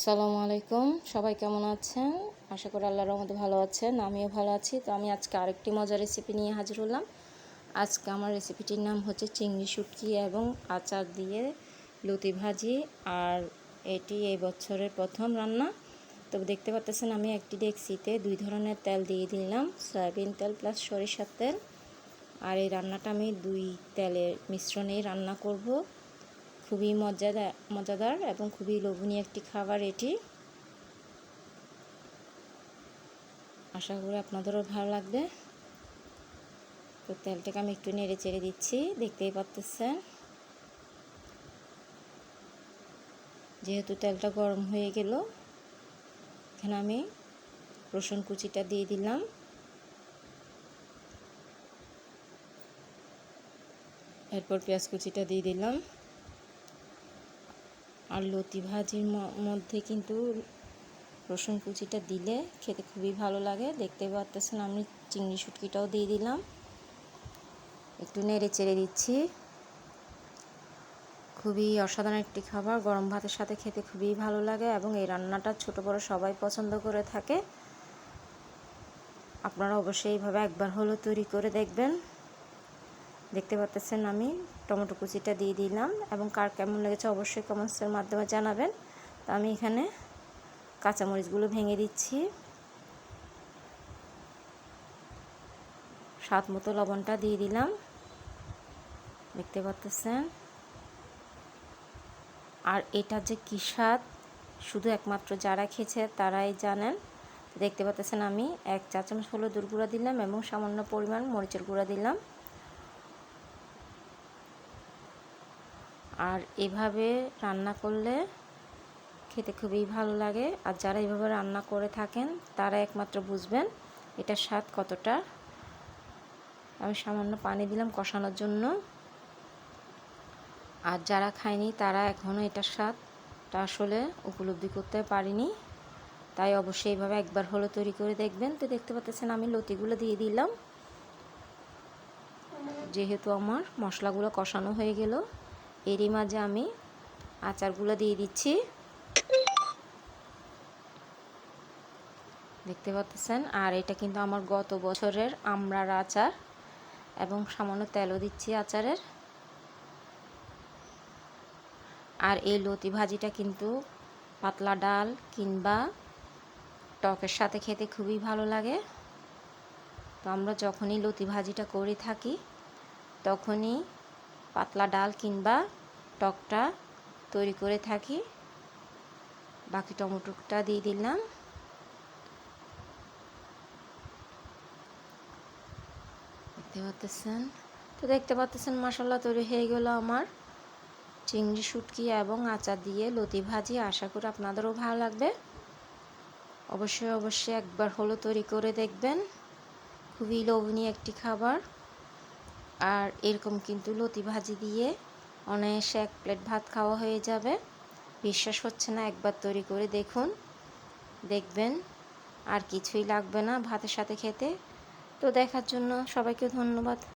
আসসালামু আলাইকুম। সবাই কেমন আছেন? আশা করি আল্লাহর রহমতে ভালো আছেন, আমিও ভালো আছি। তো আমি আজকে আরেকটি মজার রেসিপি নিয়ে হাজির হলাম। আজকে আমার রেসিপিটির নাম হচ্ছে চিংড়ি শুটকি এবং আচার দিয়ে লুতি ভাজি। আর এটি এই বছরের প্রথম রান্না। তো দেখতে পাচ্ছেন, আমি একটি ডেক্সিতে দুই ধরনের তেল দিয়ে দিলাম, সয়াবিন তেল প্লাস সরিষার তেল। আর এই রান্নাটা আমি দুই তেলের মিশ্রণেই রান্না করব। খুবই মজাদার মজাদার এবং খুবই লোভনীয় একটি খাবার এটি। আশা করি আপনাদেরও ভালো লাগবে। তো তেলটাকে আমি একটু নেড়ে চেড়ে দিচ্ছি, দেখতেই পাচ্তেছেন। যেহেতু তেলটা গরম হয়ে গেল, এখানে আমি রসুন কুচিটা দিয়ে দিলাম। এরপর পেঁয়াজ কুচিটা দিয়ে দিলাম। আর লতি ভাজির মধ্যে কিন্তু রসুন কুচিটা দিলে খেতে খুবই ভালো লাগে। দেখতে পাচ্তেছেন আমি চিংড়ি শুটকিটাও দিয়ে দিলাম। একটু নেড়ে চেড়ে দিচ্ছি। খুবই অসাধারণ একটি খাবার। গরম ভাতের সাথে খেতে খুবই ভালো লাগে এবং এই রান্নাটা ছোট বড় সবাই পছন্দ করে থাকে। আপনারা অবশ্যই এইভাবে একবার হলো তৈরি করে দেখবেন। দেখতে পাচ্ছেন আমি, টমেটো কুচিটা দিয়ে দিলাম এবং কার কেমন লেগেছে অবশ্যই কমেন্টসের মাধ্যমে জানাবেন। তো আমি এখানে কাঁচামরিচগুলো ভেঙে দিচ্ছি। স্বাদ মতো লবণটা দিয়ে দিলাম। দেখতে পাচ্ছেন আর এটা যে কী স্বাদ, শুধু একমাত্র যারা খেয়েছে তারাই জানেন। দেখতে পাচ্ছেন আমি, এক চা চামচ হলুদের গুঁড়া দিলাম এবং সামান্য পরিমাণ মরিচের গুঁড়া দিলাম। আর এভাবে রান্না করলে খেতে খুবই ভালো লাগে। আর যারা এভাবে রান্না করে থাকেন, তারা একমাত্র বুঝবেন এটার স্বাদ কতটা। আমি সামান্য পানি দিলাম কষানোর জন্য। আর যারা খায়নি, তারা এখনও এটার স্বাদটা আসলে উপলব্ধি করতে পারিনি। তাই অবশ্যই এইভাবে একবার হলো তৈরি করে দেখবেন। তো দেখতে পাচ্ছেন আমি লতিগুলো দিয়ে দিলাম। যেহেতু আমার মশলাগুলো কষানো হয়ে গেল। এরই মাঝে আমি আচারগুলো দিয়ে দিচ্ছি। দেখতে পাচ্ছেন? আর এটা কিন্তু আমার গত বছরের আমরার আচার এবং সামান্য তেলও দিচ্ছি আচারের। আর এই লতি ভাজিটা কিন্তু পাতলা ডাল কিংবা টকের সাথে খেতে খুবই ভালো লাগে। তো আমরা যখনই লতি ভাজিটা করে থাকি, তখনই পাতলা ডাল কিংবা টকটা তৈরি করে থাকি। বাকি টমেটোটা দিয়ে দিলাম। দেখতে পাচ্ছেন? তো দেখতে পাচ্ছেন, মশলা তৈরি হয়ে গেল আমার। চিংড়ি, শুটকি এবং আচার দিয়ে লতি ভাজি। আশা করি আপনাদেরও ভালো লাগবে। অবশ্যই অবশ্যই একবার হলো তৈরি করে দেখবেন। খুবই লোভনীয় একটি খাবার। আর এরকম কিন্তু লতি ভাজি দিয়ে অনায়াসে এক প্লেট ভাত খাওয়া হয়ে যাবে। বিশ্বাস হচ্ছে না, একবার তৈরি করে দেখুন। দেখবেন, আর কিছুই লাগবে না ভাতের সাথে খেতে। তো দেখার জন্য সবাইকে ধন্যবাদ।